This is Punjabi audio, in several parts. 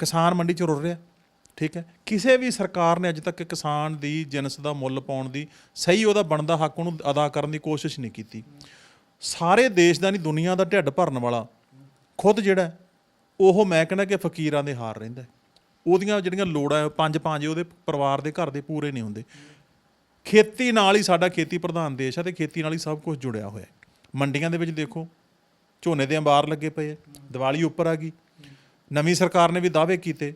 ਕਿਸਾਨ ਮੰਡੀ 'ਚ ਰੁਲ ਰਿਹਾ। ਠੀਕ ਹੈ। ਕਿਸੇ ਵੀ ਸਰਕਾਰ ਨੇ ਅਜੇ ਤੱਕ ਕਿਸਾਨ ਦੀ, ਜਿਨਸ ਦਾ ਮੁੱਲ ਪਾਉਣ ਦੀ ਸਹੀ ਉਹਦਾ ਬਣਦਾ ਹੱਕ ਉਹਨੂੰ ਅਦਾ ਕਰਨ ਦੀ ਕੋਸ਼ਿਸ਼ ਨਹੀਂ ਕੀਤੀ। ਸਾਰੇ ਦੇਸ਼ ਦਾ ਨਹੀਂ, ਦੁਨੀਆ ਦਾ ਢਿੱਡ ਭਰਨ ਵਾਲਾ ਖੁਦ ਜਿਹੜਾ ਉਹ ਮੈਂ ਕਹਿੰਦਾ ਕਿ ਫਕੀਰਾਂ ਦੇ ਹਾਰ ਰਹਿੰਦਾ ਉਹਦੀਆਂ ਜਿਹੜੀਆਂ ਲੋੜਾਂ ਪੰਜ ਪੰਜ ਉਹਦੇ ਪਰਿਵਾਰ ਦੇ ਘਰ ਦੇ ਪੂਰੇ ਨਹੀਂ ਹੁੰਦੇ। ਖੇਤੀ ਨਾਲ ਹੀ ਸਾਡਾ ਖੇਤੀ ਪ੍ਰਧਾਨ ਦੇਸ਼ ਹੈ ਤੇ ਖੇਤੀ ਨਾਲ ਹੀ ਸਭ ਕੁਝ ਜੁੜਿਆ ਹੋਇਆ ਹੈ। ਮੰਡੀਆਂ ਦੇ ਵਿੱਚ ਦੇਖੋ, ਝੋਨੇ ਦੇ ਅੰਬਾਰ ਲੱਗੇ ਪਏ ਆ ਦੀਵਾਲੀ ਉੱਪਰ ਆ ਗਈ। ਨਵੀਂ ਸਰਕਾਰ ਨੇ ਵੀ ਦਾਅਵੇ ਕੀਤੇ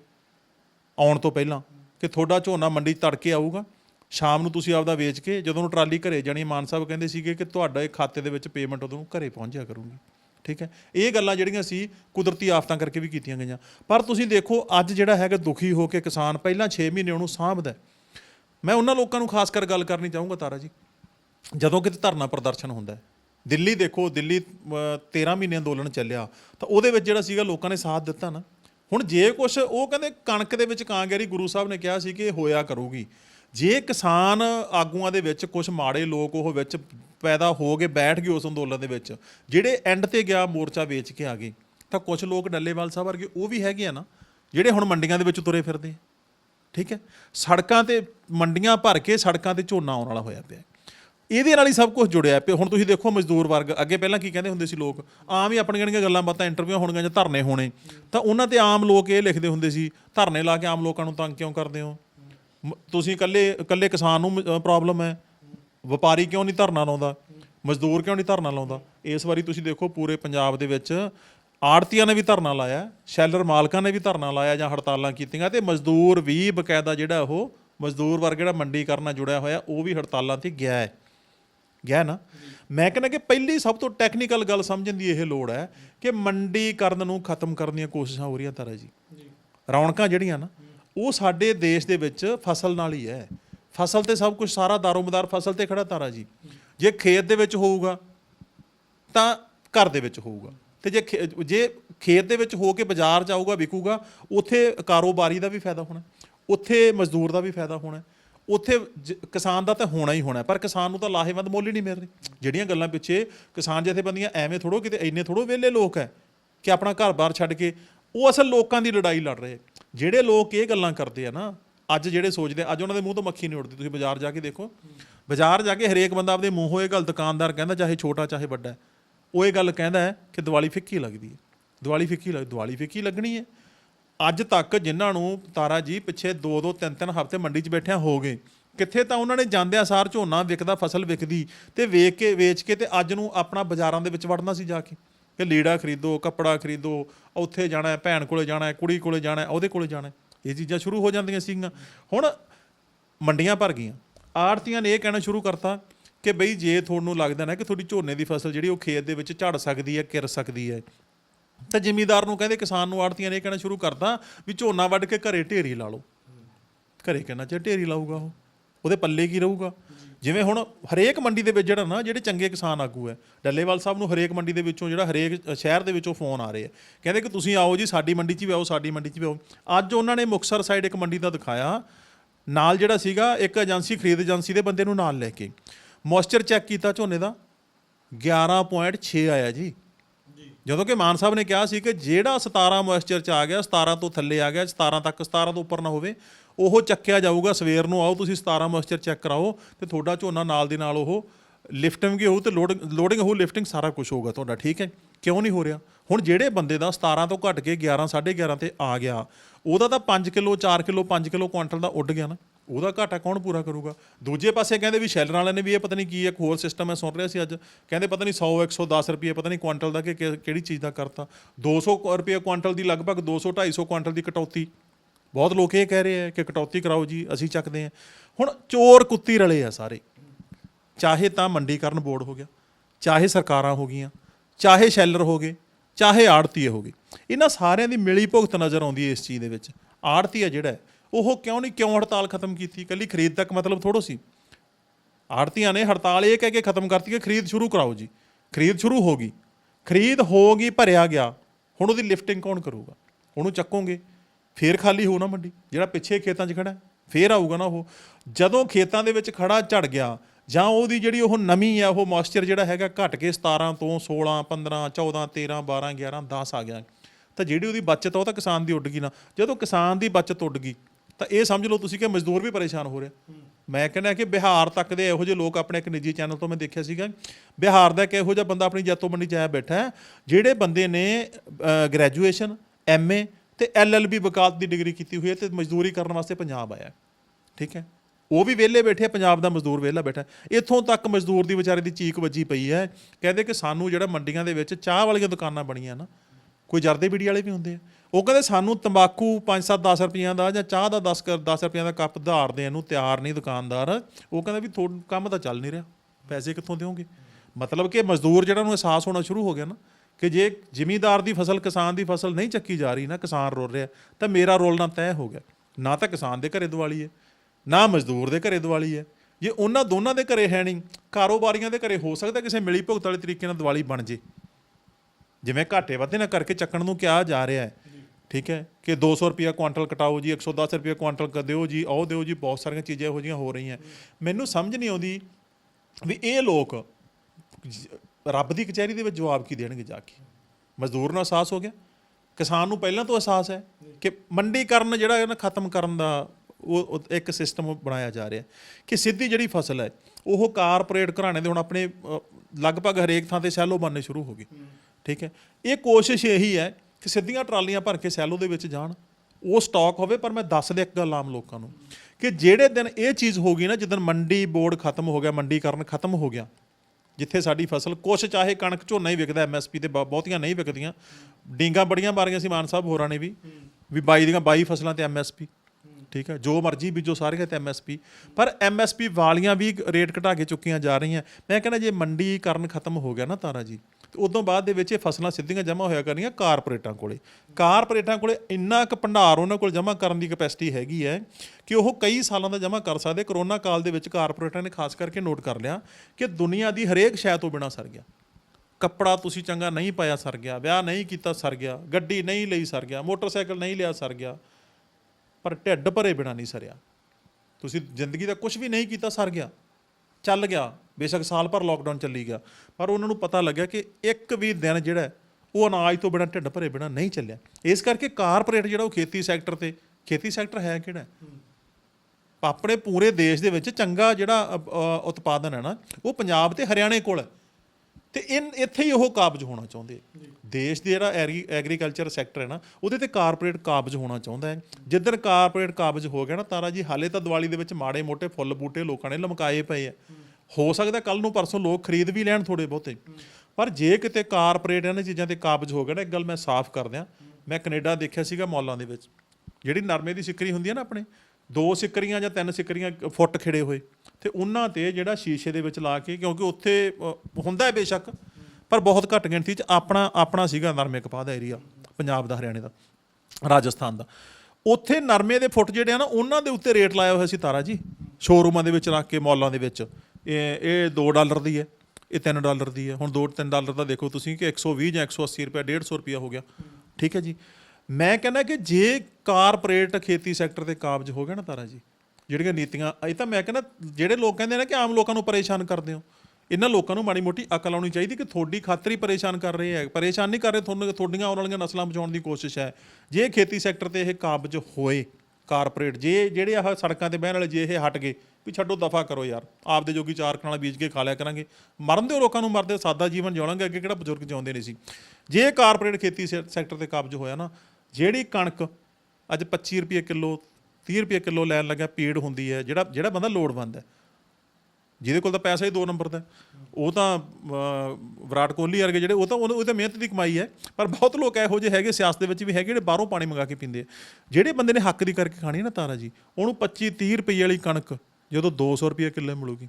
ਆਉਣ ਤੋਂ ਪਹਿਲਾਂ ਕਿ ਤੁਹਾਡਾ ਝੋਨਾ ਮੰਡੀ ਤੜਕੇ ਆਊਗਾ, ਸ਼ਾਮ ਨੂੰ ਤੁਸੀਂ ਆਪਦਾ ਵੇਚ ਕੇ ਜਦੋਂ ਨੂੰ ਟਰਾਲੀ ਘਰੇ, ਜਾਣੀ ਮਾਨ ਸਾਹਿਬ ਕਹਿੰਦੇ ਸੀਗੇ ਕਿ ਤੁਹਾਡਾ ਇਹ ਖਾਤੇ ਦੇ ਵਿੱਚ ਪੇਮੈਂਟ ਉਦੋਂ ਨੂੰ ਘਰੇ ਪਹੁੰਚ ਕਰੂਗੀ। ਠੀਕ ਹੈ? ਇਹ ਗੱਲਾਂ ਜਿਹੜੀਆਂ ਸੀ ਕੁਦਰਤੀ ਆਫਤਾਂ ਕਰਕੇ ਵੀ ਕੀਤੀਆਂ ਗਈਆਂ। ਪਰ ਤੁਸੀਂ ਦੇਖੋ, ਅੱਜ ਜਿਹੜਾ ਹੈਗਾ ਦੁਖੀ ਹੋ ਕੇ ਕਿਸਾਨ ਪਹਿਲਾਂ 6 ਮਹੀਨੇ ਉਹਨੂੰ ਸਾਂਭਦਾ ਮੈਂ ਉਹਨਾਂ ਲੋਕਾਂ ਨੂੰ ਖਾਸ ਕਰ ਗੱਲ ਕਰਨੀ ਚਾਹੂੰਗਾ ਤਾਰਾ ਜੀ। ਜਦੋਂ ਕਿਤੇ ਧਰਨਾ ਪ੍ਰਦਰਸ਼ਨ ਹੁੰਦਾ ਹੈ ਦਿੱਲੀ ਦੇਖੋ ਦਿੱਲੀ ਅਹ, 13 ਮਹੀਨੇ ਅੰਦੋਲਨ ਚੱਲਿਆ। ਤਾਂ ਉਹਦੇ ਵਿੱਚ ਜਿਹੜਾ ਸੀਗਾ ਲੋਕਾਂ ਨੇ ਸਾਥ ਦਿੱਤਾ ਨਾ। ਹੁਣ ਜੇ ਕੁਛ ਉਹ ਕਹਿੰਦੇ ਕਣਕ ਦੇ ਵਿੱਚ ਕਾਂਗੇਰੀ ਗੁਰੂ ਸਾਹਿਬ ਨੇ ਕਿਹਾ ਸੀ ਕਿ ਹੋਇਆ ਕਰੂਗੀ। ਜੇ ਕਿਸਾਨ ਆਗੂਆਂ ਦੇ ਵਿੱਚ ਕੁਝ ਮਾੜੇ ਲੋਕ ਉਹ ਵਿੱਚ ਪੈਦਾ ਹੋ ਕੇ ਬੈਠ ਗਏ ਉਸ ਅੰਦੋਲਨ ਦੇ ਵਿੱਚ ਜਿਹੜੇ ਐਂਡ ਤੇ ਗਿਆ ਮੋਰਚਾ ਵੇਚ ਕੇ ਆ ਗਏ ਤਾਂ ਕੁਝ ਲੋਕ ਡੱਲੇਵਾਲ ਸਾਹਿਬ ਵਰਗੇ ਉਹ ਵੀ ਹੈਗੇ ਆ ਨਾ ਜਿਹੜੇ ਹੁਣ ਮੰਡੀਆਂ ਦੇ ਵਿੱਚ ਤੁਰੇ ਫਿਰਦੇ ਠੀਕ ਹੈ? ਸੜਕਾਂ ਤੇ ਮੰਡੀਆਂ ਭਰ ਕੇ ਸੜਕਾਂ ਤੇ ਝੋਨਾ ਆਉਣ ਵਾਲਾ ਹੋਇਆ ਪਿਆ। ਇਹਦੇ ਨਾਲ ਹੀ ਸਭ ਕੁਝ ਜੁੜਿਆ। ਪਿਆ ਹੁਣ ਤੁਸੀਂ ਦੇਖੋ ਮਜ਼ਦੂਰ ਵਰਗ, ਅੱਗੇ ਪਹਿਲਾਂ ਕੀ ਕਹਿੰਦੇ ਹੁੰਦੇ ਸੀ ਲੋਕ? ਆਮ ਹੀ ਆਪਣੀਆਂ ਜਿਹੜੀਆਂ ਗੱਲਾਂ ਬਾਤਾਂ ਇੰਟਰਵਿਊ ਹੋਣਗੀਆਂ ਜਾਂ ਧਰਨੇ ਹੋਣੇ। ਤਾਂ ਉਹਨਾਂ ਤੇ ਆਮ ਲੋਕ ਇਹ ਲਿਖਦੇ ਹੁੰਦੇ ਸੀ, ਧਰਨੇ ਲਾ ਕੇ ਆਮ ਲੋਕਾਂ ਨੂੰ ਤੰਗ ਕਿਉਂ ਕਰਦੇ ਹੋ? ਮ- ਤੁਸੀਂ ਇਕੱਲੇ ਇਕੱਲੇ ਕਿਸਾਨ ਨੂੰ ਪ੍ਰੋਬਲਮ ਹੈ। ਵਪਾਰੀ ਕਿਉਂ ਨਹੀਂ ਧਰਨਾ ਲਾਉਂਦਾ? ਮਜ਼ਦੂਰ ਕਿਉਂ ਨਹੀਂ ਧਰਨਾ ਲਾਉਂਦਾ? ਇਸ ਵਾਰੀ ਤੁਸੀਂ ਦੇਖੋ ਪੂਰੇ ਪੰਜਾਬ ਦੇ ਵਿੱਚ ਆੜਤੀਆਂ ਨੇ ਵੀ ਧਰਨਾ ਲਾਇਆ, ਸ਼ੈਲਰ ਮਾਲਕਾਂ ਨੇ ਵੀ ਧਰਨਾ ਲਾਇਆ ਜਾਂ ਹੜਤਾਲਾਂ ਕੀਤੀਆਂ ਤੇ ਮਜ਼ਦੂਰ ਵੀ ਬਕਾਇਦਾ ਜਿਹੜਾ ਉਹ ਮਜ਼ਦੂਰ ਵਰਗ ਜਿਹੜਾ ਮੰਡੀ ਕਰਨਾ ਜੁੜਿਆ ਹੋਇਆ, ਉਹ ਵੀ ਹੜਤਾਲਾਂ ਤੇ ਗਿਆ ਹੈ। ਗਿਆ ਨਾ ਮੈਂ ਕਹਿੰਦਾ ਕਿ ਪਹਿਲੀ ਸਭ ਤੋਂ ਟੈਕਨੀਕਲ ਗੱਲ ਸਮਝਣ ਦੀ ਇਹ ਲੋੜ ਹੈ ਕਿ ਮੰਡੀਕਰਨ ਨੂੰ ਖਤਮ ਕਰਨ ਦੀਆਂ ਕੋਸ਼ਿਸ਼ਾਂ ਹੋ ਰਹੀਆਂ ਤਾਰਾ ਜੀ। ਰੌਣਕਾਂ ਜਿਹੜੀਆਂ ਨਾ ਉਹ ਸਾਡੇ ਦੇਸ਼ ਦੇ ਵਿੱਚ ਫਸਲ ਨਾਲ ਹੀ ਹੈ। ਫਸਲ ਤੇ ਸਭ ਕੁਝ ਸਾਰਾ ਦਾਰੋਮਦਾਰ ਫਸਲ ਤੇ ਖੜਾ ਤਾਰਾ ਜੀ। ਜੇ ਖੇਤ ਦੇ ਵਿੱਚ ਹੋਊਗਾ ਤਾਂ ਘਰ ਦੇ ਵਿੱਚ ਹੋਊਗਾ। ਤੇ ਜੇ ਜੇ ਖੇਤ ਦੇ ਵਿੱਚ ਹੋ ਕੇ ਬਾਜ਼ਾਰ 'ਚ ਆਊਗਾ ਵਿਕੂਗਾ ਉੱਥੇ ਕਾਰੋਬਾਰੀ ਦਾ ਵੀ ਫਾਇਦਾ ਹੋਣਾ ਉੱਥੇ ਮਜ਼ਦੂਰ ਦਾ ਵੀ ਫਾਇਦਾ ਹੋਣਾ। ਉੱਥੇ ਜ- ਕਿਸਾਨ ਦਾ ਤਾਂ ਹੋਣਾ ਹੀ ਹੋਣਾ ਪਰ ਕਿਸਾਨ ਨੂੰ ਤਾਂ ਲਾਹੇਵੰਦ ਮੁੱਲ ਹੀ ਨਹੀਂ ਮਿਲ ਰਹੀ ਜਿਹੜੀਆਂ ਗੱਲਾਂ ਪਿੱਛੇ ਕਿਸਾਨ ਜਥੇਬੰਦੀਆਂ ਐਵੇਂ ਥੋੜੋ ਕਿਤੇ ਇੰਨੇ ਥੋੜੋ ਵਿਹਲੇ ਲੋਕ ਹੈ ਕਿ ਆਪਣਾ ਘਰ-ਬਾਰ ਛੱਡ ਕੇ ਉਹ ਅਸਲ ਲੋਕਾਂ ਦੀ ਲੜਾਈ ਲੜ ਰਹੇ ਜਿਹੜੇ ਲੋਕ ਇਹ ਗੱਲਾਂ ਕਰਦੇ ਆ ਨਾ ਅੱਜ ਜਿਹੜੇ ਸੋਚਦੇ ਆ, ਅੱਜ ਉਹਨਾਂ ਦੇ ਮੂੰਹ ਤੋਂ ਮੱਖੀ ਨਹੀਂ ਉੱਡਦੀ ਤੁਸੀਂ ਬਾਜ਼ਾਰ ਜਾ ਕੇ ਦੇਖੋ। ਬਾਜ਼ਾਰ ਜਾ ਕੇ ਹਰੇਕ ਬੰਦਾ ਆਪਦੇ ਮੂੰਹੋਂ ਇਹ ਗੱਲ ਦੁਕਾਨਦਾਰ ਕਹਿੰਦਾ ਚਾਹੇ ਛੋਟਾ ਚਾਹੇ ਵੱਡਾ ਹੈ। ਉਹ ਇਹ ਗੱਲ ਕਹਿੰਦਾ ਹੈ ਕਿ ਦੀਵਾਲੀ ਫਿੱਕੀ ਲੱਗਦੀ ਹੈ। ਦੀਵਾਲੀ ਫਿੱਕੀ ਲੱਗ ਦੀਵਾਲੀ ਫਿੱਕੀ ਲੱਗਣੀ ਹੈ। ਅੱਜ ਤੱਕ ਜਿਨ੍ਹਾਂ ਨੂੰ ਤਾਰਾ ਜੀ ਪਿੱਛੇ 2-2 3-3 ਹਫ਼ਤੇ ਮੰਡੀ 'ਚ ਬੈਠਿਆਂ ਹੋ ਗਏ, ਕਿੱਥੇ ਤਾਂ ਉਹਨਾਂ ਨੇ ਜਾਂਦਿਆਂ ਸਾਰ ਝੋਨਾ ਵਿਕਦਾ, ਫਸਲ ਵਿਕਦੀ ਤੇ ਵੇਚ ਕੇ ਵੇਚ ਕੇ ਤੇ ਅੱਜ ਨੂੰ ਆਪਣਾ ਬਾਜ਼ਾਰਾਂ ਦੇ ਵਿੱਚ ਵੜਨਾ ਸੀ ਜਾ ਕੇ। ਕਿ ਲੀੜਾ ਖਰੀਦੋ, ਕੱਪੜਾ ਖਰੀਦੋ, ਉੱਥੇ ਜਾਣਾ ਹੈ, ਭੈਣ ਕੋਲੇ ਜਾਣਾ ਹੈ, ਕੁੜੀ ਕੋਲੇ ਜਾਣਾ ਹੈ, ਉਹਦੇ ਕੋਲੇ ਜਾਣਾ ਹੈ। ਇਹ ਚੀਜ਼ਾਂ ਸ਼ੁਰੂ ਹੋ ਜਾਂਦੀਆਂ ਸੀਗੀਆਂ। ਹੁਣ ਮੰਡੀਆਂ ਭਰ ਗਈਆਂ। ਆੜਤੀਆਂ ਨੇ ਇਹ ਕਹਿਣਾ ਸ਼ੁਰੂ ਕਰਤਾ ਕਿ ਬਈ ਜੇ ਤੁਹਾਨੂੰ ਲੱਗਦਾ ਨਾ ਕਿ ਤੁਹਾਡੀ ਝੋਨੇ ਦੀ ਫਸਲ ਜਿਹੜੀ ਉਹ ਖੇਤ ਦੇ ਵਿੱਚ ਝੜ ਸਕਦੀ ਹੈ, ਕਿਰ ਸਕਦੀ ਹੈ ਤਾਂ ਜ਼ਿਮੀਦਾਰ ਨੂੰ ਕਹਿੰਦੇ ਕਿਸਾਨ ਨੂੰ ਆੜਤੀਆਂ ਨੇ ਇਹ ਕਹਿਣਾ ਸ਼ੁਰੂ ਕਰਤਾ ਵੀ ਝੋਨਾ ਵੱਢ ਕੇ ਘਰੇ ਢੇਰੀ ਲਾ ਲਓ। ਘਰੇ ਕਹਿੰਦਾ ਚਿਰ ਢੇਰੀ ਲਾਊਗਾ ਉਹ? ਉਹਦੇ ਪੱਲੇ ਕੀ ਰਹੂਗਾ? ਜਿਵੇਂ ਹੁਣ ਹਰੇਕ ਮੰਡੀ ਦੇ ਵਿੱਚ ਜਿਹੜਾ ਨਾ, ਜਿਹੜੇ ਚੰਗੇ ਕਿਸਾਨ ਆਗੂ ਹੈ, ਡੱਲੇਵਾਲ ਸਾਹਿਬ ਨੂੰ ਹਰੇਕ ਮੰਡੀ ਦੇ ਵਿੱਚੋਂ ਜਿਹੜਾ ਹਰੇਕ ਸ਼ਹਿਰ ਦੇ ਵਿੱਚੋਂ ਫੋਨ ਆ ਰਹੇ ਆ। ਕਹਿੰਦੇ ਕਿ ਤੁਸੀਂ ਆਓ ਜੀ, ਸਾਡੀ ਮੰਡੀ 'ਚ ਵੀ ਆਓ, ਸਾਡੀ ਮੰਡੀ 'ਚ ਵੀ ਆਓ। ਅੱਜ ਉਹਨਾਂ ਨੇ ਮੁਕਸਰ ਸਾਈਡ ਇੱਕ ਮੰਡੀ ਦਾ ਦਿਖਾਇਆ। ਨਾਲ ਜਿਹੜਾ ਸੀਗਾ, ਇੱਕ ਏਜੰਸੀ, ਖਰੀਦ ਏਜੰਸੀ ਦੇ ਬੰਦੇ ਨੂੰ ਨਾਲ ਲੈ ਕੇ। ਮੋਇਸਚਰ ਚੈੱਕ ਕੀਤਾ ਝੋਨੇ ਦਾ। 11.6 ਆਇਆ ਜੀ। ਜਦੋਂ ਕਿ ਮਾਨ ਸਾਹਿਬ ਨੇ ਕਿਹਾ ਸੀ ਕਿ ਜਿਹੜਾ 17 ਮੋਇਸਚਰ ਚ ਆ ਗਿਆ 17 ਤੋਂ ਥੱਲੇ ਆ ਗਿਆ 17 ਤੱਕ 17 ਤੋਂ ਉੱਪਰ ਨਾ ਹੋਵੇ, ਉਹ ਚੱਕਿਆ ਜਾਊਗਾ, ਸਵੇਰ ਨੂੰ ਆਓ, ਤੁਸੀਂ 17 ਮੋਇਸਚਰ ਚੈੱਕ ਕਰਾਓ ਤੇ ਤੁਹਾਡਾ ਝੋਨਾ ਨਾਲ ਦੀ ਨਾਲ ਉਹ ਲਿਫਟਿੰਗ ਵੀ ਹੋਊ ਤੇ ਲੋਡਿੰਗ ਹੋਊ, ਲਿਫਟਿੰਗ ਸਾਰਾ ਕੁਝ ਹੋਊਗਾ ਤੁਹਾਡਾ, ਠੀਕ ਹੈ? ਕਿਉਂ ਨਹੀਂ ਹੋ ਰਿਹਾ? ਹੁਣ ਜਿਹੜੇ ਬੰਦੇ ਦਾ 17 ਤੋਂ ਘਟ ਕੇ 11 11.5 ਤੇ ਆ ਗਿਆ, ਉਹਦਾ ਤਾਂ 5 ਕਿਲੋ 4 ਕਿਲੋ 5 ਕਿਲੋ ਕੁਆਂਟਲ ਦਾ ਉੱਡ ਗਿਆ ਨਾ। ਉਹਦਾ ਘਾਟਾ ਕੌਣ ਪੂਰਾ ਕਰੂਗਾ? ਦੂਜੇ ਪਾਸੇ ਕਹਿੰਦੇ ਵੀ ਸ਼ੈਲਰ ਵਾਲਿਆਂ ਨੇ ਵੀ ਇਹ ਪਤਾ ਨਹੀਂ ਕੀ ਇੱਕ ਹੋਰ ਸਿਸਟਮ ਹੈ ਸੁਣ ਰਿਹਾ ਸੀ ਅੱਜ। ਕਹਿੰਦੇ ਪਤਾ ਨਹੀਂ 100 110 ਰੁਪਏ, ਪਤਾ ਨਹੀਂ ਕੁਆਂਟਲ ਦਾ ਕਿ ਕਿਹੜੀ ਚੀਜ਼ ਦਾ ਕਰਤਾ। 200 ਰੁਪਏ ਕੁਆਂਟਲ ਦੀ ਲਗਭਗ 200 250 ਕੁਆਂਟਲ ਦੀ ਕਟੌਤੀ। ਬਹੁਤ ਲੋਕ ਇਹ ਕਹਿ ਰਹੇ ਆ ਕਿ ਕਟੌਤੀ ਕਰਾਓ ਜੀ, ਅਸੀਂ ਚੱਕਦੇ ਆ। ਹੁਣ ਚੋਰ ਕੁੱਤੀ ਰਲੇ ਆ ਸਾਰੇ। ਚਾਹੇ ਤਾਂ ਮੰਡੀਕਰਨ ਬੋਰਡ ਹੋ ਗਿਆ, ਚਾਹੇ ਸਰਕਾਰਾਂ ਹੋ ਗਈਆਂ, ਚਾਹੇ ਸ਼ੈਲਰ ਹੋ ਗਏ, ਚਾਹੇ ਆੜਤੀਏ ਹੋ ਗਏ। ਇਹਨਾਂ ਸਾਰਿਆਂ ਦੀ ਮਿਲੀ ਭੁਗਤ ਨਜ਼ਰ ਆਉਂਦੀ ਹੈ ਇਸ ਚੀਜ਼ ਦੇ ਵਿੱਚ। ਆੜਤੀਆ ਜਿਹੜਾ ਉਹ ਕਿਉਂ ਨਹੀਂ ਕਿਉਂ ਹੜਤਾਲ ਖਤਮ ਕੀਤੀ? ਕੱਲੀ ਖਰੀਦ ਤੱਕ ਮਤਲਬ ਥੋੜੋ ਸੀ। ਆੜਤੀਆਂ ਨੇ ਹੜਤਾਲ ਇਹ ਕਹਿ ਕੇ ਖਤਮ ਕਰਤੀ ਕਿ ਖਰੀਦ ਸ਼ੁਰੂ ਕਰਾਓ ਜੀ। ਖਰੀਦ ਸ਼ੁਰੂ ਹੋ ਗਈ। ਖਰੀਦ ਹੋ ਗਈ ਭਰਿਆ ਗਿਆ। ਹੁਣ ਉਹਦੀ ਲਿਫਟਿੰਗ ਕੌਣ ਕਰੂਗਾ? ਉਹਨੂੰ ਚੱਕੋਗੇ। ਫੇਰ ਖਾਲੀ ਹੋਊ ਨਾ ਮੰਡੀ ਜਿਹੜਾ ਪਿੱਛੇ ਖੇਤਾਂ 'ਚ ਖੜਾ ਹੈ, ਫੇਰ ਆਊਗਾ ਨਾ ਉਹ। ਜਦੋਂ ਖੇਤਾਂ ਦੇ ਵਿੱਚ ਖੜਾ ਝੜ ਗਿਆ ਜਾਂ ਉਹਦੀ ਜਿਹੜੀ ਉਹ ਨਮੀ ਆ ਉਹ ਮੋਇਸਚਰ ਜਿਹੜਾ ਹੈਗਾ ਘਟ ਕੇ 17 ਤੋਂ 16 15 14 13 12 11 10 ਆ ਗਿਆ। ਤਾਂ ਜਿਹੜੀ ਉਹਦੀ ਬਚਤ ਉਹ ਤਾਂ ਕਿਸਾਨ ਦੀ ਉੱਡ ਗਈ ਨਾ। ਜਦੋਂ ਕਿਸਾਨ ਦੀ ਬਚਤ ਉੱਡ ਗਈ ਤਾਂ ਇਹ ਸਮਝ ਲਓ ਤੁਸੀਂ ਕਿ ਮਜ਼ਦੂਰ ਵੀ ਪਰੇਸ਼ਾਨ ਹੋ ਰਿਹਾ। ਮੈਂ ਕਹਿੰਦਾ ਕਿ ਬਿਹਾਰ ਤੱਕ ਦੇ ਇਹੋ ਜਿਹੇ ਲੋਕ ਆਪਣੇ ਇੱਕ ਨਿੱਜੀ ਚੈਨਲ ਤੋਂ ਮੈਂ ਦੇਖਿਆ ਸੀਗਾ। ਬਿਹਾਰ ਦਾ ਇੱਕ ਇਹੋ ਜਿਹਾ ਬੰਦਾ ਆਪਣੀ ਜੈਤੋ ਮੰਡੀ 'ਚ ਆਇਆ ਬੈਠਾ ਹੈ, ਜਿਹੜੇ ਬੰਦੇ ਨੇ ਗ੍ਰੈਜੂਏਸ਼ਨ ਐਮਏ ਤੇ ਐਲਐਲਬੀ ਵਕਾਲਤ ਦੀ ਡਿਗਰੀ ਕੀਤੀ ਹੋਈ ਹੈ ਤੇ ਮਜ਼ਦੂਰੀ ਕਰਨ ਵਾਸਤੇ ਪੰਜਾਬ ਆਇਆ। ਠੀਕ ਹੈ? ਉਹ ਵੀ ਵਿਹਲੇ ਬੈਠੇ, ਪੰਜਾਬ ਦਾ ਮਜ਼ਦੂਰ ਵਿਹਲਾ ਬੈਠਾ ਇੱਥੋਂ ਤੱਕ ਮਜ਼ਦੂਰ ਦੀ ਵਿਚਾਰੇ ਦੀ ਚੀਕ ਵੱਜੀ ਪਈ ਹੈ। ਕਹਿੰਦੇ ਕਿ ਸਾਨੂੰ ਜਿਹੜਾ ਮੰਡੀਆਂ ਦੇ ਵਿੱਚ ਚਾਹ ਵਾਲੀਆਂ ਦੁਕਾਨਾਂ ਬਣੀਆਂ ਨਾ ਕੋਈ ਜਰਦੇ ਬੀੜੀ ਵਾਲੇ ਵੀ ਹੁੰਦੇ ਆ। ਉਹ ਕਹਿੰਦੇ ਸਾਨੂੰ ਤੰਬਾਕੂ 5-7 10 ਰੁਪਈਆਂ ਦਾ ਜਾਂ ਚਾਹ ਦਾ 10 ਕਰ 10 ਰੁਪਈਆਂ ਦਾ ਕੱਪ ਧਾਰ ਦੇਣ ਨੂੰ ਤਿਆਰ ਨਹੀਂ ਦੁਕਾਨਦਾਰ। ਉਹ ਕਹਿੰਦਾ ਵੀ ਤੁਹਾਡਾ ਕੰਮ ਤਾਂ ਚੱਲ ਨਹੀਂ ਰਿਹਾ। ਪੈਸੇ ਕਿੱਥੋਂ ਦਿਓਗੇ? ਮਤਲਬ ਕਿ ਮਜ਼ਦੂਰ ਜਿਹੜਾ ਨੂੰ ਅਹਿਸਾਸ ਹੋਣਾ ਸ਼ੁਰੂ ਹੋ ਗਿਆ ਨਾ ਕਿ ਜੇ ਜ਼ਿਮੀਦਾਰ ਦੀ ਫਸਲ, ਕਿਸਾਨ ਦੀ ਫਸਲ ਨਹੀਂ ਚੱਕੀ ਜਾ ਰਹੀ ਨਾ ਕਿਸਾਨ ਰੋਲ ਰਿਹਾ, ਤਾਂ ਮੇਰਾ ਰੋਲ ਰੋਲਣਾ ਤੈਅ ਹੋ ਗਿਆ। ਨਾ ਤਾਂ ਕਿਸਾਨ ਦੇ ਘਰੇ ਦੀਵਾਲੀ ਹੈ, ਨਾ ਮਜ਼ਦੂਰ ਦੇ ਘਰੇ ਦਿਵਾਲੀ ਹੈ। ਜੇ ਉਹਨਾਂ ਦੋਨਾਂ ਦੇ ਘਰੇ ਹੈ ਨਹੀਂ, ਕਾਰੋਬਾਰੀਆਂ ਦੇ ਘਰੇ ਹੋ ਸਕਦਾ ਕਿਸੇ ਮਿਲੀ ਭੁਗਤ ਵਾਲੇ ਤਰੀਕੇ ਨਾਲ ਦਿਵਾਲੀ ਬਣ ਜੇ। ਜਿਵੇਂ ਘਾਟੇ ਵਾਧੇ ਨਾ, ਕਰਕੇ ਚੱਕਣ ਨੂੰ ਕਿਹਾ ਜਾ ਰਿਹਾ ਹੈ। ਠੀਕ ਹੈ? ਕਿ 200 ਰੁਪਿਆ ਕੁਆਂਟਲ ਕਟਾਓ ਜੀ 110 ਰੁਪਿਆ ਕੁਆਂਟਲ ਕਰ ਦਿਓ ਜੀ ਉਹ ਦਿਓ ਜੀ, ਬਹੁਤ ਸਾਰੀਆਂ ਚੀਜ਼ਾਂ ਇਹੋ ਜਿਹੀਆਂ ਹੋ ਰਹੀਆਂ। ਮੈਨੂੰ ਸਮਝ ਨਹੀਂ ਆਉਂਦੀ ਵੀ ਇਹ ਲੋਕ ਰੱਬ ਦੀ ਕਚਹਿਰੀ ਦੇ ਵਿੱਚ ਜਵਾਬ ਕੀ ਦੇਣਗੇ ਜਾ ਕੇ? ਮਜ਼ਦੂਰ ਨੂੰ ਅਹਿਸਾਸ ਹੋ ਗਿਆ? ਕਿਸਾਨ ਨੂੰ ਪਹਿਲਾਂ ਤੋਂ ਅਹਿਸਾਸ ਹੈ ਕਿ ਮੰਡੀਕਰਨ ਜਿਹੜਾ ਹੈ ਖਤਮ ਕਰਨ ਦਾ ਉਹ ਇੱਕ ਸਿਸਟਮ ਬਣਾਇਆ ਜਾ ਰਿਹਾ। ਕਿ ਸਿੱਧੀ ਜਿਹੜੀ ਫਸਲ ਹੈ, ਉਹ ਕਾਰਪੋਰੇਟ ਘਰਾਣੇ ਦੇ ਹੁਣ ਆਪਣੇ ਲਗਭਗ ਹਰੇਕ ਥਾਂ ਤੇ ਸੈਲੋ ਬਣਨੇ ਸ਼ੁਰੂ ਹੋ ਗਏ ਠੀਕ ਹੈ? ਇਹ ਕੋਸ਼ਿਸ਼ ਇਹੀ ਹੈ ਕਿ ਸਿੱਧੀਆਂ ਟਰਾਲੀਆਂ ਭਰ ਕੇ ਸੈਲੋ ਦੇ ਵਿੱਚ ਜਾਣ। ਉਹ ਸਟਾਕ ਹੋਵੇ, ਪਰ ਮੈਂ ਦੱਸ ਦੇ ਇੱਕ ਗੱਲ ਆਮ ਲੋਕਾਂ ਨੂੰ ਕਿ ਜਿਹੜੇ ਦਿਨ ਇਹ ਚੀਜ਼ ਹੋ ਗਈ ਨਾ, ਜਿੱਦਣ ਮੰਡੀ ਬੋਰਡ ਖਤਮ ਹੋ ਗਿਆ, ਮੰਡੀਕਰਨ ਖਤਮ ਹੋ ਗਿਆ, ਜਿੱਥੇ ਸਾਡੀ ਫਸਲ ਕੁਛ ਚਾਹੇ ਕਣਕ ਝੋਨਾ ਹੀ ਵਿਕਦਾ ਐਮਐਸਪੀ ਤੇ ਬ- ਬਹੁਤੀਆਂ ਨਹੀਂ ਵਿਕਦੀਆਂ, ਡੀਂਗਾ ਬੜੀਆਂ ਮਾਰੀਆਂ ਸੀ ਮਾਨ ਸਾਹਿਬ, ਹੋਰਾਂ ਨੇ ਵੀ ਵੀ 22 ਦੀਆਂ 22 ਫਸਲਾਂ ਤੇ ਐਮਐਸਪੀ ਠੀਕ ਹੈ? ਜੋ ਮਰਜ਼ੀ ਬੀਜੋ ਸਾਰੀਆਂ ਤੇ ਐਮਐਸਪੀ ਪਰ ਐਮਐਸਪੀ ਵਾਲੀਆਂ ਵੀ ਰੇਟ ਘਟਾ ਕੇ ਚੁੱਕੀਆਂ ਜਾ ਰਹੀਆਂ। ਮੈਂ ਕਹਿੰਦਾ ਜੇ ਮੰਡੀਕਰਨ ਖਤਮ ਹੋ ਗਿਆ ਨਾ ਤਾਰਾ ਜੀ ਉਦੋਂ ਬਾਅਦ ਦੇ ਵਿੱਚ ਇਹ ਫਸਲਾਂ ਸਿੱਧੀਆਂ ਜਮ੍ਹਾਂ ਹੋਇਆ ਕਰਨੀਆਂ ਕਾਰਪੋਰੇਟਾਂ ਕੋਲੇ। ਕਾਰਪੋਰੇਟਾਂ ਕੋਲੇ ਇੰਨਾ ਕੁ ਭੰਡਾਰ ਉਹਨਾਂ ਕੋਲ ਜਮ੍ਹਾਂ ਕਰਨ ਦੀ ਕਪੈਸਿਟੀ ਹੈਗੀ ਹੈ ਕਿ ਉਹ ਕਈ ਸਾਲਾਂ ਦਾ ਜਮ੍ਹਾਂ ਕਰ ਸਕਦੇ। ਕਰੋਨਾ ਕਾਲ ਦੇ ਵਿੱਚ ਕਾਰਪੋਰੇਟਾਂ ਨੇ ਖਾਸ ਕਰਕੇ ਨੋਟ ਕਰ ਲਿਆ ਕਿ ਦੁਨੀਆ ਦੀ ਹਰੇਕ ਸ਼ੈ ਤੋਂ ਬਿਨਾਂ ਸਰ ਗਿਆ। ਕੱਪੜਾ ਤੁਸੀਂ ਚੰਗਾ ਨਹੀਂ ਪਾਇਆ ਸਰ ਗਿਆ, ਵਿਆਹ ਨਹੀਂ ਕੀਤਾ ਸਰ ਗਿਆ, ਗੱਡੀ ਨਹੀਂ ਲਈ ਸਰ ਗਿਆ, ਮੋਟਰਸਾਈਕਲ ਨਹੀਂ ਲਿਆ ਸਰ ਗਿਆ, ਪਰ ਢਿੱਡ ਭਰੇ ਬਿਨਾ ਨਹੀਂ ਸਰਿਆ। ਤੁਸੀਂ ਜ਼ਿੰਦਗੀ ਦਾ ਕੁਝ ਵੀ ਨਹੀਂ ਕੀਤਾ ਸਰ ਗਿਆ। ਚੱਲ ਗਿਆ। ਬੇਸ਼ੱਕ ਸਾਲ ਭਰ ਲੋਕਡਾਊਨ ਚੱਲੀ ਗਿਆ। ਪਰ ਉਹਨਾਂ ਨੂੰ ਪਤਾ ਲੱਗਿਆ ਕਿ ਇੱਕ ਵੀ ਦਿਨ ਜਿਹੜਾ ਉਹ ਅਨਾਜ ਤੋਂ ਬਿਨਾ ਢਿੱਡ ਭਰੇ ਬਿਨਾ ਨਹੀਂ ਚੱਲਿਆ। ਇਸ ਕਰਕੇ ਕਾਰਪੋਰੇਟ ਜਿਹੜਾ ਉਹ ਖੇਤੀ ਸੈਕਟਰ ਤੇ, ਖੇਤੀ ਸੈਕਟਰ ਹੈ ਕਿਹੜਾ ਆਪਣੇ ਪੂਰੇ ਦੇਸ਼ ਦੇ ਵਿੱਚ ਚੰਗਾ ਜਿਹੜਾ ਉਤਪਾਦਨ ਹੈ ਨਾ, ਉਹ ਪੰਜਾਬ ਤੇ ਹਰਿਆਣੇ ਕੋਲ ਹੈ। ਤੇ ਇਨ ਇੱਥੇ ਹੀ ਉਹ ਕਾਬਜ ਹੋਣਾ ਚਾਹੁੰਦੇ ਦੇਸ਼ ਦੇ ਜਿਹੜਾ ਐਗਰੀਕਲਚਰ ਸੈਕਟਰ ਹੈ ਨਾ, ਉਹਦੇ ਤੇ ਕਾਰਪੋਰੇਟ ਕਾਬਜ ਹੋਣਾ ਚਾਹੁੰਦਾ ਹੈ। ਜਿੱਦਣ ਕਾਰਪੋਰੇਟ ਕਾਬਜ ਹੋ ਗਿਆ ਨਾ, ਤਾਰਾ ਜੀ, ਹਾਲੇ ਤਾਂ ਦੀਵਾਲੀ ਦੇ ਵਿੱਚ ਮਾੜੇ ਮੋਟੇ ਫੁੱਲ ਬੂਟੇ ਲੋਕਾਂ ਨੇ ਲਮਕਾਏ ਪਏ ਆ। ਹੋ ਸਕਦਾ ਕੱਲ ਨੂੰ ਪਰਸੋਂ ਲੋਕ ਖਰੀਦ ਵੀ ਲੈਣ ਥੋੜੇ ਬਹੁਤੇ। ਪਰ ਜੇ ਕਿਤੇ ਕਾਰਪੋਰੇਟ ਇਹਨਾਂ ਚੀਜ਼ਾਂ ਤੇ ਕਾਬਜ ਹੋ ਗਿਆ ਨਾ, ਇੱਕ ਗੱਲ ਮੈਂ ਸਾਫ਼ ਕਰ ਦਿਆਂ ਮੈਂ ਕੈਨੇਡਾ ਦੇਖਿਆ ਸੀਗਾ ਮੌਲਾਂ ਦੇ ਵਿੱਚ। ਜਿਹੜੀ ਨਰਮੇ ਦੀ ਸਿੱਕਰੀ ਹੁੰਦੀ ਹੈ ਨਾ ਆਪਣੇ ਦੋ ਸਿੱਕਰੀਆਂ ਜਾਂ ਤਿੰਨ ਸਿੱਕਰੀਆਂ ਫੁੱਟ ਖਿੜੇ ਹੋਏ। ਤੇ ਉਹਨਾਂ ਤੇ ਜਿਹੜਾ ਸ਼ੀਸ਼ੇ ਦੇ ਵਿੱਚ ਲਾ ਕੇ ਕਿਉਂਕਿ ਉੱਥੇ ਅ, ਹੁੰਦਾ ਹੈ ਬੇਸ਼ੱਕ ਪਰ ਬਹੁਤ ਘੱਟ ਗਿਣਤੀ ਚ ਆਪਣਾ ਆਪਣਾ ਸੀਗਾ ਨਰਮੇ ਕਪਾਹ ਦਾ ਏਰੀਆ ਪੰਜਾਬ ਦਾ ਹਰਿਆਣੇ ਦਾ ਰਾਜਸਥਾਨ ਦਾ। ਉੱਥੇ ਨਰਮੇ ਦੇ ਫੁੱਟ ਜਿਹੜੇ ਆ ਨਾ ਉਹਨਾਂ ਦੇ ਉੱਤੇ ਰੇਟ ਲਾਇਆ ਹੋਇਆ ਸੀ ਤਾਰਾ ਜੀ ਸ਼ੋਰੂਮਾਂ ਦੇ ਵਿੱਚ ਰੱਖ ਕੇ ਮਾਲਾਂ ਦੇ ਵਿੱਚ। ਇਹ ਇਹ 2 ਡਾਲਰ ਦੀ ਹੈ ਇਹ 3 ਡਾਲਰ ਦੀ ਹੈ। ਹੁਣ 2-3 ਡਾਲਰ ਦਾ ਦੇਖੋ ਤੁਸੀਂ ਕਿ 120 ਜਾਂ 180 ਰੁਪਏ 150 ਰੁਪਏ ਹੋ ਗਿਆ। ਠੀਕ ਹੈ ਜੀ। ਮੈਂ ਕਹਿੰਦਾ ਕਿ ਜੇ ਕਾਰਪੋਰੇਟ ਖੇਤੀ ਸੈਕਟਰ ਤੇ ਕਾਬਜ ਹੋ ਗਿਆ ਨਾ ਤਾਰਾ ਜੀ, ਜਿਹੜੀਆਂ ਨੀਤੀਆਂ, ਇਹ ਤਾਂ ਮੈਂ ਕਹਿੰਦਾ ਜਿਹੜੇ ਲੋਕ ਕਹਿੰਦੇ ਨੇ ਕਿ ਆਮ ਲੋਕਾਂ ਨੂੰ ਪਰੇਸ਼ਾਨ ਕਰਦੇ ਹੋ। ਇਹਨਾਂ ਲੋਕਾਂ ਨੂੰ ਮਾੜੀ ਮੋਟੀ ਅਕਲ ਆਉਣੀ ਚਾਹੀਦੀ ਕਿ ਤੁਹਾਡੀ ਖਾਤਰ ਹੀ ਪਰੇਸ਼ਾਨ ਕਰ ਰਹੇ ਹੈ। ਪਰੇਸ਼ਾਨ ਨਹੀਂ ਕਰ ਰਹੇ, ਤੁਹਾਨੂੰ, ਤੁਹਾਡੀਆਂ ਆਉਣ ਵਾਲੀਆਂ ਨਸਲਾਂ ਬਚਾਉਣ ਦੀ ਕੋਸ਼ਿਸ਼ ਹੈ। ਜੇ ਖੇਤੀ ਸੈਕਟਰ ਤੇ ਇਹ ਕਾਬਜ ਹੋਏ, ਕਾਰਪੋਰੇਟ, ਜੇ ਜਿਹੜੇ ਆਹ ਸੜਕਾਂ ਤੇ ਬਹਿਣ ਵਾਲੇ ਜੇ ਇਹ ਹਟ ਗਏ, ਵੀ ਛੱਡੋ ਦਫਾ ਕਰੋ ਯਾਰ, ਆਪਦੇ ਜੋਗੀ ਚਾਰ ਕਨਾਲ ਬੀਜ ਕੇ ਖਾ ਲਿਆ ਕਰਾਂਗੇ। ਮਰਨ ਦਿਓ ਲੋਕਾਂ ਨੂੰ, ਮਰਦੇ ਸਾਦਾ ਜੀਵਨ ਜਿਉਣਾਂਗੇ, ਅੱਗੇ ਕਿਹੜਾ ਬਜ਼ੁਰਗ ਜਿਉਂਦੇ ਨਹੀਂ ਸੀ। ਜੇ ਕਾਰਪੋਰੇਟ ਖੇਤੀ ਸੈ- ਸੈਕਟਰ ਤੇ ਕਾਬਜ ਹੋਇਆ ਨਾ ਜਿਹੜੀ ਕਣਕ ਅੱਜ 25 ਰੁਪਏ ਕਿਲੋ 30 ਰੁਪਏ ਕਿਲੋ ਲੈਣ ਲੱਗਾ ਪੀੜ ਹੁੰਦੀ ਹੈ, ਜਿਹੜਾ ਜਿਹੜਾ ਬੰਦਾ ਲੋੜਵੰਦ ਹੈ। ਜਿਹਦੇ ਕੋਲ ਤਾਂ ਪੈਸਾ ਹੀ ਦੋ ਨੰਬਰ ਦਾ ਉਹ ਤਾਂ ਵਿਰਾਟ ਕੋਹਲੀ ਵਰਗੇ ਜਿਹੜੇ, ਉਹ ਤਾਂ ਉਹਨੂੰ- ਉਹ ਤਾਂ ਮਿਹਨਤ ਦੀ ਕਮਾਈ ਹੈ। ਪਰ ਬਹੁਤ ਲੋਕ ਇਹੋ ਜਿਹੇ ਹੈਗੇ ਸਿਆਸਤ ਦੇ ਵਿੱਚ ਵੀ ਹੈਗੇ ਜਿਹੜੇ ਬਾਹਰੋਂ ਪਾਣੀ ਮੰਗਾ ਕੇ ਪੀਂਦੇ ਆ। ਜਿਹੜੇ ਬੰਦੇ ਨੇ ਹੱਕ ਦੀ ਕਰਕੇ ਖਾਣੀ ਨਾ ਤਾਰਾ ਜੀ, ਉਹਨੂੰ 25 30 ਰੁਪਏ ਵਾਲੀ ਕਣਕ ਜਦੋਂ 200 ਰੁਪਏ ਕਿਲੋ ਮਿਲੂਗੀ।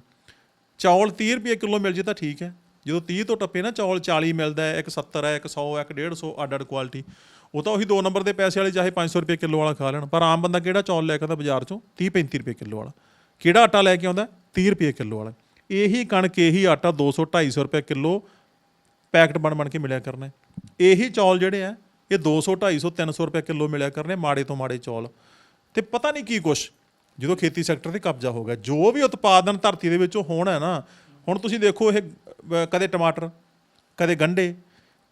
ਚੌਲ 30 ਰੁਪਏ ਕਿਲੋ ਮਿਲ ਜੇ ਤਾਂ ਠੀਕ ਹੈ। ਜਦੋਂ 30 ਤੋਂ ਟੱਪੇ ਨਾ ਚੌਲ 40 ਮਿਲਦਾ ਹੈ, ਇੱਕ 70 ਹੈ, ਇੱਕ 100 ਹੈ, ਇੱਕ 150 ਅੱਡ ਅੱਡ ਕੁਆਲਿਟੀ ਉਹ ਤਾਂ ਉਹੀ ਦੋ ਨੰਬਰ ਦੇ ਪੈਸੇ ਵਾਲੇ ਚਾਹੇ 500 ਰੁਪਏ ਕਿਲੋ ਵਾਲਾ ਖਾ ਲੈਣ, ਪਰ ਆਮ ਬੰਦਾ ਕਿਹੜਾ ਚੌਲ ਲੈ ਕੇ ਆਉਂਦਾ ਬਾਜ਼ਾਰ ਚੋਂ? 30 35 ਰੁਪਏ ਕਿਲੋ ਵਾਲਾ। ਕਿਹੜਾ ਆਟਾ ਲੈ ਕੇ ਆਉਂਦਾ? 30 ਰੁਪਏ ਕਿਲੋ ਵਾਲਾ। ਇਹੀ ਕਣਕ, ਇਹੀ ਆਟਾ 200 250 ਰੁਪਏ ਕਿਲੋ ਪੈਕਟ ਬਣ ਬਣ ਕੇ ਮਿਲਿਆ ਕਰਨਾ ਇਹੀ ਚੌਲ ਜਿਹੜੇ ਆ, ਇਹ 200 250 300 ਰੁਪਏ ਕਿਲੋ ਮਿਲਿਆ ਕਰਨੇ ਮਾੜੇ ਤੋਂ ਮਾੜੇ ਚੌਲ। ਤੇ ਪਤਾ ਨਹੀਂ ਕੀ ਕੁਛ, ਜਦੋਂ ਖੇਤੀ ਸੈਕਟਰ ਤੇ ਕਬਜ਼ਾ ਹੋ ਗਿਆ, ਜੋ ਵੀ ਉਤਪਾਦਨ ਧਰਤੀ ਦੇ ਵਿੱਚੋਂ ਹੋਣਾ ਹੈ ਨਾ, ਹੁਣ ਤੁਸੀਂ ਦੇਖੋ ਇਹ ਕਦੇ ਟਮਾਟਰ, ਕਦੇ ਗੰਢੇ,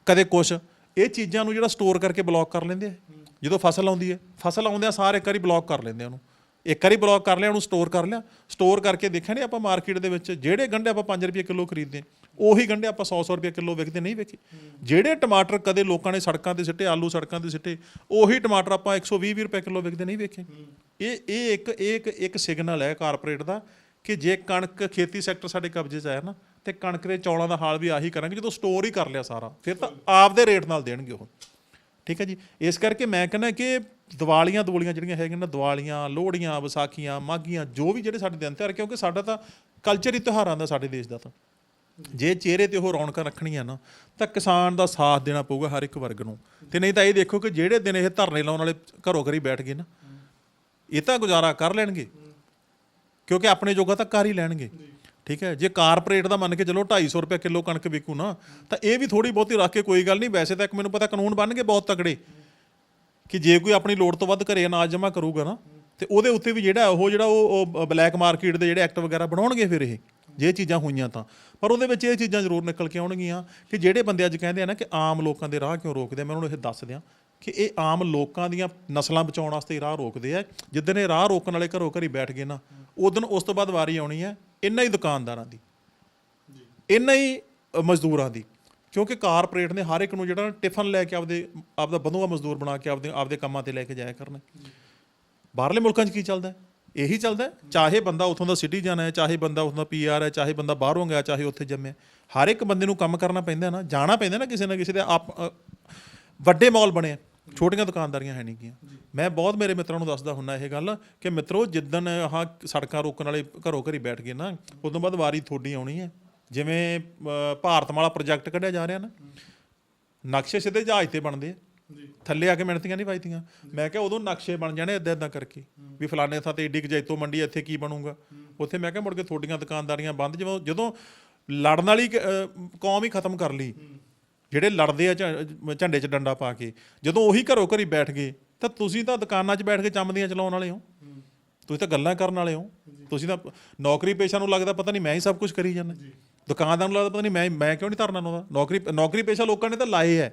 ਕਦੇ ਕੁਛ। ਇਹ ਚੀਜ਼ਾਂ ਨੂੰ ਜਿਹੜਾ ਸਟੋਰ ਕਰਕੇ ਬਲੌਕ ਕਰ ਲੈਂਦੇ ਆ। ਜਦੋਂ ਫਸਲ ਆਉਂਦੀ ਹੈ, ਫਸਲ ਆਉਂਦਿਆਂ ਸਾਰੇ ਇੱਕ ਵਾਰੀ ਬਲੌਕ ਕਰ ਲੈਂਦੇ ਆ ਉਹਨੂੰ। ਇੱਕ ਵਾਰੀ ਬਲੌਕ ਕਰ ਲਿਆ, ਉਹਨੂੰ ਸਟੋਰ ਕਰ ਲਿਆ। ਸਟੋਰ ਕਰਕੇ ਦੇਖਿਆ ਨਹੀਂ ਆਪਾਂ ਮਾਰਕੀਟ ਦੇ ਵਿੱਚ, ਜਿਹੜੇ ਗੰਢੇ ਆਪਾਂ 5 ਰੁਪਏ ਕਿਲੋ ਖਰੀਦਦੇ ਉਹੀ ਗੰਢੇ ਆਪਾਂ 100 100 ਰੁਪਏ ਕਿਲੋ ਵਿਕਦੇ, ਨਹੀਂ ਵੇਖੇ ਜਿਹੜੇ ਟਮਾਟਰ ਕਦੇ ਲੋਕਾਂ ਨੇ ਸੜਕਾਂ ਤੇ ਸਿੱਟੇ, ਆਲੂ ਸੜਕਾਂ ਤੇ ਸਿੱਟੇ, ਉਹੀ ਟਮਾਟਰ ਆਪਾਂ 120 20 ਰੁਪਏ ਕਿਲੋ ਵਿਕਦੇ, ਨਹੀਂ ਵੇਖੇ ਇਹ ਇਹ ਇੱਕ ਇਹ ਇੱਕ ਇੱਕ ਸਿਗਨਲ ਹੈ ਕਾਰਪੋਰੇਟ ਦਾ ਕਿ ਜੇ ਕਣਕ ਖੇਤੀ ਸੈਕਟਰ ਸਾਡੇ ਕਬਜ਼ੇ 'ਚ ਆਇਆ ਨਾ ਤੇ ਕਣਕ ਦੇ ਚੌਲਾਂ ਦਾ ਹਾਲ ਵੀ ਆਹੀ ਕਰਾਂਗੇ, ਜਦੋਂ ਸਟੋਰ ਹੀ ਕਰ ਲਿਆ ਸਾਰਾ, ਫਿਰ ਤਾਂ ਆਪਦੇ ਰੇਟ ਨਾਲ ਦੇਣਗੇ ਉਹ। ਠੀਕ ਹੈ ਜੀ? ਇਸ ਕਰਕੇ ਮੈਂ ਕਹਿੰਦਾ ਕਿ ਦੀਵਾਲੀਆਂ ਦੂਲੀਆਂ ਜਿਹੜੀਆਂ ਹੈਗੀਆਂ ਨਾ, ਦੀਵਾਲੀਆਂ, ਲੋਹੜੀਆਂ, ਵਿਸਾਖੀਆਂ, ਮਾਘੀਆਂ, ਜੋ ਵੀ ਜਿਹੜੇ ਸਾਡੇ ਦਿਨ ਤਿਉਹਾਰ, ਕਿਉਂਕਿ ਸਾਡਾ ਤਾਂ ਕਲਚਰ ਹੀ ਤਿਉਹਾਰਾਂ ਦਾ ਸਾਡੇ ਦੇਸ਼ ਦਾ ਤਾਂ। ਜੇ ਚਿਹਰੇ ਤੇ ਉਹ ਰੌਣਕਾਂ ਰੱਖਣੀਆਂ ਨਾ, ਤਾਂ ਕਿਸਾਨ ਦਾ ਸਾਥ ਦੇਣਾ ਪਊਗਾ ਹਰ ਇੱਕ ਵਰਗ ਨੂੰ। ਤੇ ਨਹੀਂ ਤਾਂ ਇਹ ਦੇਖੋ ਕਿ ਜਿਹੜੇ ਦਿਨ ਇਹ ਧਰਨੇ ਲਾਉਣ ਵਾਲੇ ਘਰੋਂ ਘਰੀ ਬੈਠ ਗਏ ਨਾ, ਇਹ ਤਾਂ ਗੁਜ਼ਾਰਾ ਕਰ ਲੈਣਗੇ, ਕਿਉਂਕਿ ਆਪਣੇ ਜੋਗਾ ਤਾਂ ਕਰ ਹੀ ਲੈਣਗੇ। ਠੀਕ ਹੈ? ਜੇ ਕਾਰਪੋਰੇਟ ਦਾ ਮੰਨ ਕੇ ਚਲੋ 250 ਰੁਪਏ ਕਿਲੋ ਕਣਕ ਵਿਕੂ ਨਾ ਤਾਂ ਇਹ ਵੀ ਥੋੜੀ ਬਹੁਤੀ ਰੱਖ ਕੇ ਕੋਈ ਗੱਲ ਨਹੀਂ। ਵੈਸੇ ਤਾਂ ਇੱਕ ਮੈਨੂੰ ਪਤਾ ਕਾਨੂੰਨ ਬਣ ਗਏ ਬਹੁਤ ਤਕੜੇ। ਕਿ ਜੇ ਕੋਈ ਆਪਣੀ ਲੋੜ ਤੋਂ ਵੱਧ ਘਰੇ ਅਨਾਜ ਜਮ੍ਹਾਂ ਕਰੂਗਾ ਨਾ ਤੇ ਉਹਦੇ ਉੱਤੇ ਵੀ ਜਿਹੜਾ ਉਹ ਜਿਹੜਾ ਉਹ ਬਲੈਕ ਮਾਰਕੀਟ ਦੇ ਜਿਹੜੇ ਐਕਟ ਵਗੈਰਾ ਬਣਾਉਣਗੇ ਫਿਰ ਇਹ ਜੇ ਇਹ ਚੀਜ਼ਾਂ ਹੋਈਆਂ ਤਾਂ। ਪਰ ਉਹਦੇ ਵਿੱਚ ਇਹ ਚੀਜ਼ਾਂ ਜ਼ਰੂਰ ਨਿਕਲ ਕੇ ਆਉਣਗੀਆਂ ਕਿ ਜਿਹੜੇ ਬੰਦੇ ਅੱਜ ਕਹਿੰਦੇ ਆ ਨਾ ਕਿ ਆਮ ਲੋਕਾਂ ਦੇ ਰਾਹ ਕਿਉਂ ਰੋਕਦੇ ਆ, ਮੈਂ ਉਹਨਾਂ ਨੂੰ ਇਹ ਦੱਸ ਦਿਆਂ ਕਿ ਇਹ ਆਮ ਲੋਕਾਂ ਦੀਆਂ ਨਸਲਾਂ ਬਚਾਉਣ ਵਾਸਤੇ ਰਾਹ ਰੋਕਦੇ ਆ। ਜਿੱਦਣ ਇਹ ਰਾਹ ਰੋਕਣ ਵਾਲੇ ਘਰੋਂ ਘਰੀ ਬੈਠ ਗਏ ਨਾ ਉਦੋਂ ਉਸ ਤੋਂ ਬਾਅਦ ਵਾਰੀ ਆਉਣੀ ਹੈ ਇਹਨਾਂ ਹੀ ਦੁਕਾਨਦਾਰਾਂ ਦੀ। ਇੰਨਾ ਹੀ ਮਜ਼ਦੂਰਾਂ ਦੀ। ਕਿਉਂਕਿ ਕਾਰਪੋਰੇਟ ਨੇ ਹਰ ਇੱਕ ਨੂੰ ਜਿਹੜਾ ਟਿਫਨ ਲੈ ਕੇ ਆਪਦੇ, ਆਪਦਾ ਬੰਦੂਆ ਮਜ਼ਦੂਰ ਬਣਾ ਕੇ ਆਪਦੇ ਆਪਦੇ ਕੰਮਾਂ ਤੇ ਲੈ ਕੇ ਜਾਇਆ ਕਰਨਾ। ਬਾਹਰਲੇ ਮੁਲਕਾਂ 'ਚ ਕੀ ਚੱਲਦਾ? ਇਹੀ ਚੱਲਦਾ। ਚਾਹੇ ਬੰਦਾ ਉਥੋਂ ਦਾ ਸਿਟੀਜ਼ਨ ਹੈ, ਚਾਹੇ ਬੰਦਾ ਉਥੋਂ ਦਾ ਪੀਆਰ ਹੈ, ਚਾਹੇ ਬੰਦਾ ਬਾਹਰੋਂ ਗਿਆ, ਚਾਹੇ ਉੱਥੇ ਜੰਮਿਆ। ਹਰ ਇੱਕ ਬੰਦੇ ਨੂੰ ਕੰਮ ਕਰਨਾ ਪੈਂਦਾ ਨਾ, ਜਾਣਾ ਪੈਂਦਾ ਨਾ ਕਿਸੇ ਨਾ ਕਿਸੇ ਦੇ ਆਪ ਵੱਡੇ ਮਾਲ ਬਣੇ। ਛੋਟੀਆਂ ਦੁਕਾਨਦਾਰੀਆਂ ਹੈ ਨਹੀਂ ਗੀਆਂ। ਮੈਂ ਬਹੁਤ ਮੇਰੇ ਮਿੱਤਰਾਂ ਨੂੰ ਦੱਸਦਾ ਹੁੰਨਾ ਇਹ ਗੱਲ ਕਿ ਮਿੱਤਰੋ ਜਿੱਦਣ ਆਹ ਸੜਕਾਂ ਰੋਕਣ ਵਾਲੇ ਘਰੋਂ ਘਰੀ ਬੈਠ ਗਏ ਨਾ ਉਦੋਂ ਬਾਅਦ ਵਾਰੀ ਤੁਹਾਡੀ ਆਉਣੀ ਹੈ। ਜਿਵੇਂ ਭਾਰਤਮਾਲਾ ਪ੍ਰੋਜੈਕਟ ਕੱਢਿਆ ਜਾ ਰਿਹਾ ਨਾ ਨਕਸ਼ੇ ਸਿੱਧੇ ਜਹਾਜ਼ ਤੇ ਬਣਦੇ ਆ। ਥੱਲੇ ਆ ਕੇ ਮਿਹਨਤੀਆਂ ਨਹੀਂ ਵੱਜਦੀਆਂ। ਮੈਂ ਕਿਹਾ ਉਦੋਂ ਨਕਸ਼ੇ ਬਣ ਜਾਣੇ ਇਦਾਂ ਇਦਾਂ ਕਰਕੇ। ਵੀ ਫਲਾਣੇ ਥਾਂ ਤੇ ਏਡੀ ਕੁ ਜੈਤੋ ਮੰਡੀ ਇੱਥੇ ਕੀ ਬਣੂਗਾ? ਉੱਥੇ ਮੈਂ ਕਿਹਾ ਮੁੜ ਕੇ ਤੁਹਾਡੀਆਂ ਦੁਕਾਨਦਾਰੀਆਂ ਬੰਦ। ਜਦੋਂ ਜਦੋਂ ਲੜਨ ਵਾਲੀ ਕੌਮ ਹੀ ਖਤਮ ਕਰ ਲਈ ਜਿਹੜੇ ਲੜਦੇ ਆ ਝੰਡੇ 'ਚ ਡੰਡਾ ਪਾ ਕੇ ਜਦੋਂ ਉਹੀ ਘਰੋਂ ਘਰੀ ਬੈਠ ਗਏ ਤਾਂ ਤੁਸੀਂ ਤਾਂ ਦੁਕਾਨਾਂ 'ਚ ਬੈਠ ਕੇ ਚੰਮਦੀਆਂ ਚਲਾਉਣ ਵਾਲੇ ਹੋ। ਤੁਸੀਂ ਤਾਂ ਗੱਲਾਂ ਕਰਨ ਵਾਲੇ ਹੋ। ਤੁਸੀਂ ਤਾਂ ਨੌਕਰੀ ਪੇਸ਼ਾ ਨੂੰ ਲੱਗਦਾ ਪਤਾ ਨਹੀਂ ਮੈਂ ਹੀ ਸਭ ਕੁਝ ਕਰੀ ਜਾਂਦਾ। ਦੁਕਾਨਦਾਰ ਨੂੰ ਲੱਗਦਾ ਪਤਾ ਨਹੀਂ ਮੈਂ ਮੈਂ ਕਿਉਂ ਨਹੀਂ ਧਰਨਾ ਲਾਉਂਦਾ? ਨੌਕਰੀ ਨੌਕਰੀ ਪੇਸ਼ਾ ਲੋਕਾਂ ਨੇ ਤਾਂ ਲਾਏ ਐ।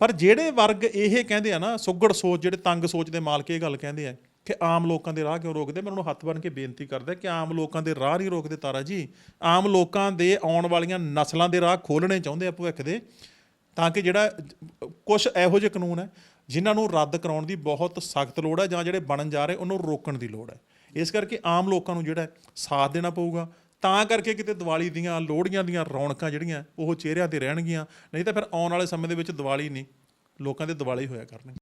ਪਰ ਜਿਹੜੇ ਵਰਗ ਇਹ ਕਹਿੰਦੇ ਆ ਨਾ ਸੁੱਗੜ ਸੋਚ ਜਿਹੜੇ ਤੰਗ ਸੋਚ ਦੇ ਮਾਲਕ ਇਹ ਗੱਲ ਕਹਿੰਦੇ ਆ ਕਿ ਆਮ ਲੋਕਾਂ ਦੇ ਰਾਹ ਕਿਉਂ ਰੋਕਦੇ? ਮੈਂ ਉਹਨਾਂ ਨੂੰ ਹੱਥ ਬੰਨ ਕੇ ਬੇਨਤੀ ਕਰਦਾ ਕਿ ਆਮ ਲੋਕਾਂ ਦੇ ਰਾਹ ਨਹੀਂ ਰੋਕਦੇ ਤਾਰਾ ਜੀ। ਆਮ ਲੋਕਾਂ ਦੇ ਆਉਣ ਵਾਲੀਆਂ ਨਸਲਾਂ ਦੇ ਰਾਹ ਖੋਲਣੇ ਚਾਹੁੰਦੇ ਆ ਭਵਿੱਖ ਦੇ। ਤਾਂ ਕਿ ਜਿਹੜਾ ਕੁਝ ਇਹੋ ਜਿਹੇ ਕਾਨੂੰਨ ਹੈ ਜਿਨ੍ਹਾਂ ਨੂੰ ਰੱਦ ਕਰਾਉਣ ਦੀ ਬਹੁਤ ਸਖਤ ਲੋੜ ਹੈ ਜਾਂ ਜਿਹੜੇ ਬਣਨ ਜਾ ਰਹੇ ਉਹਨੂੰ ਰੋਕਣ ਦੀ ਲੋੜ ਹੈ। ਇਸ ਕਰਕੇ ਆਮ ਲੋਕਾਂ ਨੂੰ ਜਿਹੜਾ ਸਾਥ ਦੇਣਾ ਪਊਗਾ। ਤਾਂ ਕਰਕੇ ਕਿਤੇ ਦੀਵਾਲੀ ਦੀਆਂ ਲੋਹੜੀਆਂ ਦੀਆਂ ਰੌਣਕਾਂ ਜਿਹੜੀਆਂ ਉਹ ਚਿਹਰਿਆਂ ਤੇ ਰਹਿਣਗੀਆਂ, ਨਹੀਂ ਤਾਂ ਫਿਰ ਆਉਣ ਵਾਲੇ ਸਮੇਂ ਦੇ ਵਿੱਚ ਦੀਵਾਲੀ ਨਹੀਂ, ਲੋਕਾਂ ਦੇ ਦੀਵਾਲੀ ਹੋਇਆ ਕਰਨਗੇ।